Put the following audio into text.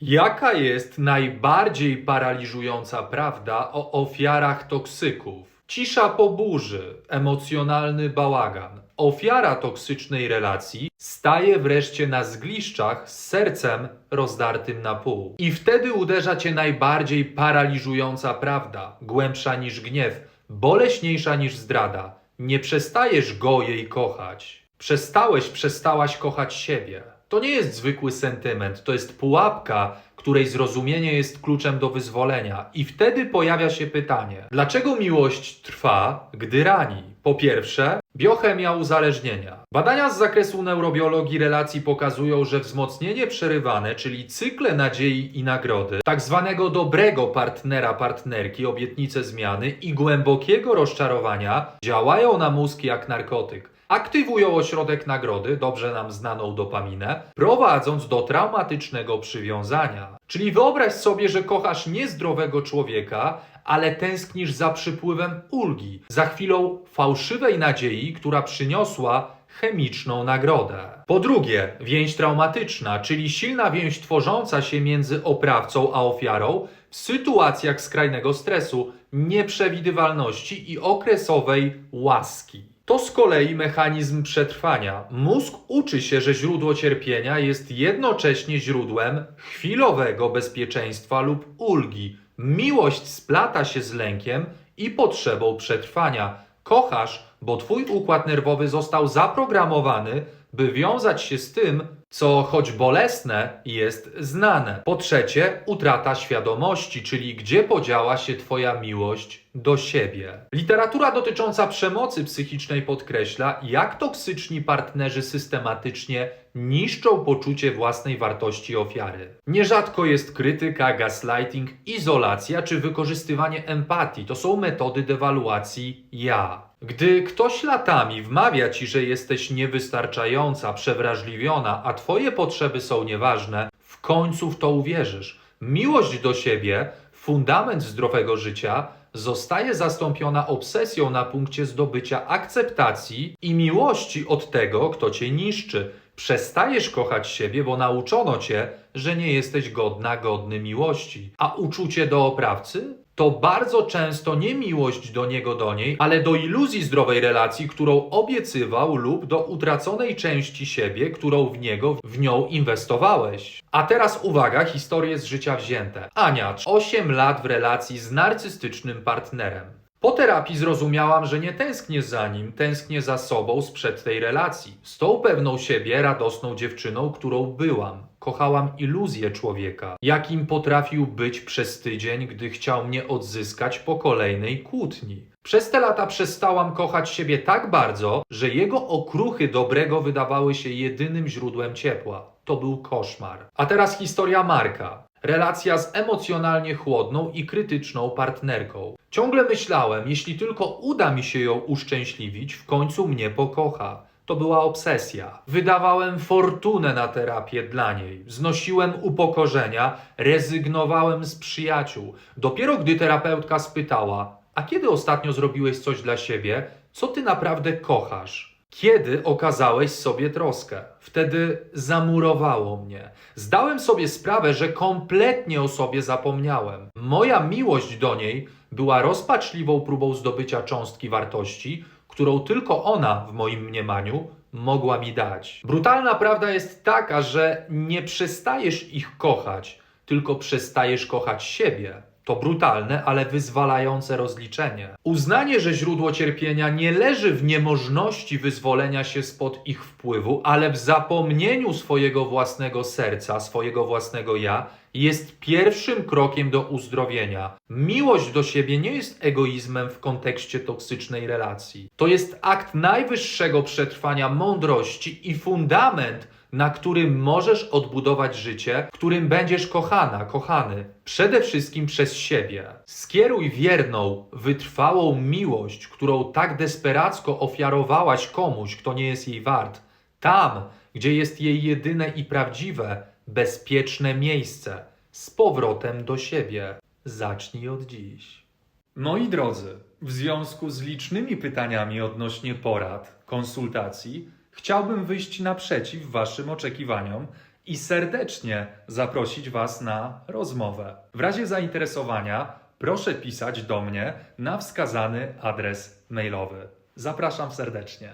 Jaka jest najbardziej paraliżująca prawda o ofiarach toksyków? Cisza po burzy, emocjonalny bałagan. Ofiara toksycznej relacji staje wreszcie na zgliszczach z sercem rozdartym na pół. I wtedy uderza cię najbardziej paraliżująca prawda, głębsza niż gniew, boleśniejsza niż zdrada. Nie przestajesz go jej kochać. Przestałeś, przestałaś kochać siebie. To nie jest zwykły sentyment, to jest pułapka, której zrozumienie jest kluczem do wyzwolenia. I wtedy pojawia się pytanie: dlaczego miłość trwa, gdy rani? Po pierwsze, biochemia uzależnienia. Badania z zakresu neurobiologii relacji pokazują, że wzmocnienie przerywane, czyli cykle nadziei i nagrody, tak zwanego dobrego partnera, partnerki, obietnice zmiany i głębokiego rozczarowania działają na mózg jak narkotyk aktywują ośrodek nagrody, dobrze nam znaną dopaminę, prowadząc do traumatycznego przywiązania. Czyli wyobraź sobie, że kochasz niezdrowego człowieka, ale tęsknisz za przypływem ulgi, za chwilą fałszywej nadziei, która przyniosła chemiczną nagrodę. Po drugie, więź traumatyczna, czyli silna więź tworząca się między oprawcą a ofiarą w sytuacjach skrajnego stresu, nieprzewidywalności i okresowej łaski. To z kolei mechanizm przetrwania. Mózg uczy się, że źródło cierpienia jest jednocześnie źródłem chwilowego bezpieczeństwa lub ulgi. Miłość splata się z lękiem i potrzebą przetrwania. Kochasz, bo twój układ nerwowy został zaprogramowany, by wiązać się z tym, co choć bolesne, jest znane. Po trzecie, utrata świadomości, czyli gdzie podziała się Twoja miłość do siebie. Literatura dotycząca przemocy psychicznej podkreśla, jak toksyczni partnerzy systematycznie niszczą poczucie własnej wartości ofiary. Nierzadko jest krytyka, gaslighting, izolacja czy wykorzystywanie empatii. To są metody dewaluacji ja. Gdy ktoś latami wmawia ci, że jesteś niewystarczająca, przewrażliwiona, a twoje potrzeby są nieważne, w końcu w to uwierzysz. Miłość do siebie, fundament zdrowego życia, zostaje zastąpiona obsesją na punkcie zdobycia akceptacji i miłości od tego, kto cię niszczy. Przestajesz kochać siebie, bo nauczono cię, że nie jesteś godna, godny miłości. A uczucie do oprawcy? To bardzo często nie miłość do niego, do niej, ale do iluzji zdrowej relacji, którą obiecywał lub do utraconej części siebie, którą w niego, w nią inwestowałeś. A teraz uwaga, historie z życia wzięte. Ania, 8 lat w relacji z narcystycznym partnerem. Po terapii zrozumiałam, że nie tęsknię za nim, tęsknię za sobą sprzed tej relacji. Z tą pewną siebie, radosną dziewczyną, którą byłam. Kochałam iluzję człowieka, jakim potrafił być przez tydzień, gdy chciał mnie odzyskać po kolejnej kłótni. Przez te lata przestałam kochać siebie tak bardzo, że jego okruchy dobrego wydawały się jedynym źródłem ciepła. To był koszmar. A teraz historia Marka. Relacja z emocjonalnie chłodną i krytyczną partnerką. Ciągle myślałem, jeśli tylko uda mi się ją uszczęśliwić, w końcu mnie pokocha. To była obsesja. Wydawałem fortunę na terapię dla niej. Znosiłem upokorzenia, rezygnowałem z przyjaciół. Dopiero gdy terapeutka spytała: A kiedy ostatnio zrobiłeś coś dla siebie? Co ty naprawdę kochasz? Kiedy okazałeś sobie troskę? Wtedy zamurowało mnie. Zdałem sobie sprawę, że kompletnie o sobie zapomniałem. Moja miłość do niej była rozpaczliwą próbą zdobycia cząstki wartości, którą tylko ona, w moim mniemaniu, mogła mi dać. Brutalna prawda jest taka, że nie przestajesz ich kochać, tylko przestajesz kochać siebie. To brutalne, ale wyzwalające rozliczenie. Uznanie, że źródło cierpienia nie leży w niemożności wyzwolenia się spod ich wpływu, ale w zapomnieniu swojego własnego serca, swojego własnego ja, jest pierwszym krokiem do uzdrowienia. Miłość do siebie nie jest egoizmem w kontekście toksycznej relacji. To jest akt najwyższego przetrwania mądrości i fundament, na którym możesz odbudować życie, którym będziesz kochana, kochany, przede wszystkim przez siebie. Skieruj wierną, wytrwałą miłość, którą tak desperacko ofiarowałaś komuś, kto nie jest jej wart, tam, gdzie jest jej jedyne i prawdziwe, bezpieczne miejsce, z powrotem do siebie. Zacznij od dziś. Moi drodzy, w związku z licznymi pytaniami odnośnie porad, konsultacji, chciałbym wyjść naprzeciw Waszym oczekiwaniom i serdecznie zaprosić Was na rozmowę. W razie zainteresowania proszę pisać do mnie na wskazany adres mailowy. Zapraszam serdecznie.